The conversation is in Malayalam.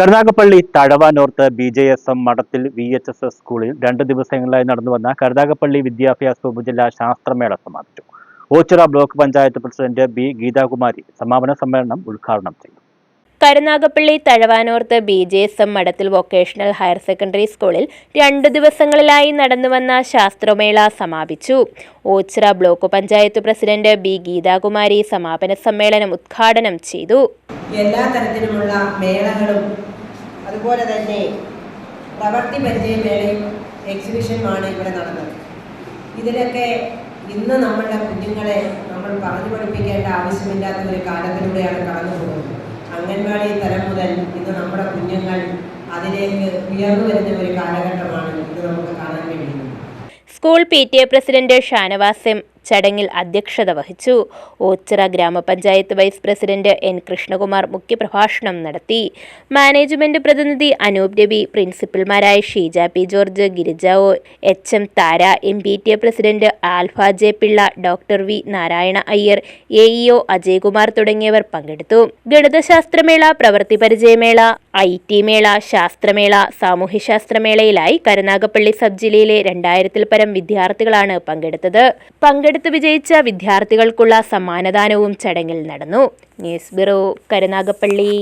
Karunagappally Thazhava north B J S M Madathil V H S S സ്കൂളിൽ രണ്ട് ദിവസങ്ങളിലായി നടന്നു വന്ന കരുനാഗപ്പള്ളി വിദ്യാഭ്യാസ ഉപജില്ലാ ശാസ്ത്രമേള സമാപിച്ചു. Oachira block panchayat president B Geethakumari സമാപന സമ്മേളനം ഉദ്ഘാടനം ചെയ്തു. Karunagappally Thazhava north B J S M Madathil vocational higher secondary സ്കൂളിൽ രണ്ടു ദിവസങ്ങളിലായി നടന്നുവന്ന ശാസ്ത്രമേള സമാപിച്ചു. Oachira block panchayat president B Geethakumari സമാപന സമ്മേളനം ഉദ്ഘാടനം ചെയ്തു. എല്ലാ തരത്തിലുമുള്ള മേളകളും. അതുപോലെ തന്നെ പ്രവർത്തി പരിചയമേളയും എക്സിബിഷനുമാണ് ഇവിടെ നടന്നത്. ഇതിലൊക്കെ ഇന്ന് നമ്മളുടെ കുഞ്ഞുങ്ങളെ നമ്മൾ പറഞ്ഞു പഠിപ്പിക്കേണ്ട ആവശ്യമില്ലാത്ത ഒരു കാലത്തിലൂടെയാണ് കടന്നു പോകുന്നത്. അംഗൻവാടി തലം മുതൽ ഇന്ന് നമ്മുടെ കുഞ്ഞുങ്ങൾ അതിലേക്ക് ഉയർന്നു വരുന്ന ഒരു കാലഘട്ടമാണ് ഇത് നമുക്ക് കാണാൻ കഴിയുന്നത്. School P T A president Shanavas ചടങ്ങിൽ അധ്യക്ഷത വഹിച്ചു. ഓച്ചിറ ഗ്രാമപഞ്ചായത്ത് വൈസ് പ്രസിഡന്റ് എൻ കൃഷ്ണകുമാർ മുഖ്യപ്രഭാഷണം നടത്തി. മാനേജ്മെന്റ് പ്രതിനിധി Anoop Ravi പ്രിൻസിപ്പൽമാരായ Sheeja P George Girija O H M Thara M P T A president Alpha J Pillai doctor V Narayana Iyer A E O Ajaykumar തുടങ്ങിയവർ പങ്കെടുത്തു. ഗണിതശാസ്ത്രമേള പ്രവൃത്തി പരിചയമേള ഐ ടി മേള ശാസ്ത്രമേള സാമൂഹ്യശാസ്ത്രമേളയിലായി കരുനാഗപ്പള്ളി സബ് ജില്ലയിലെ രണ്ടായിരത്തിൽ പരം വിദ്യാർത്ഥികളാണ് പങ്കെടുത്തത്. പങ്കെടുത്ത് വിജയിച്ച വിദ്യാർത്ഥികൾക്കുള്ള സമ്മാനദാനവും ചടങ്ങിൽ നടന്നു. News bureau Karunagappally.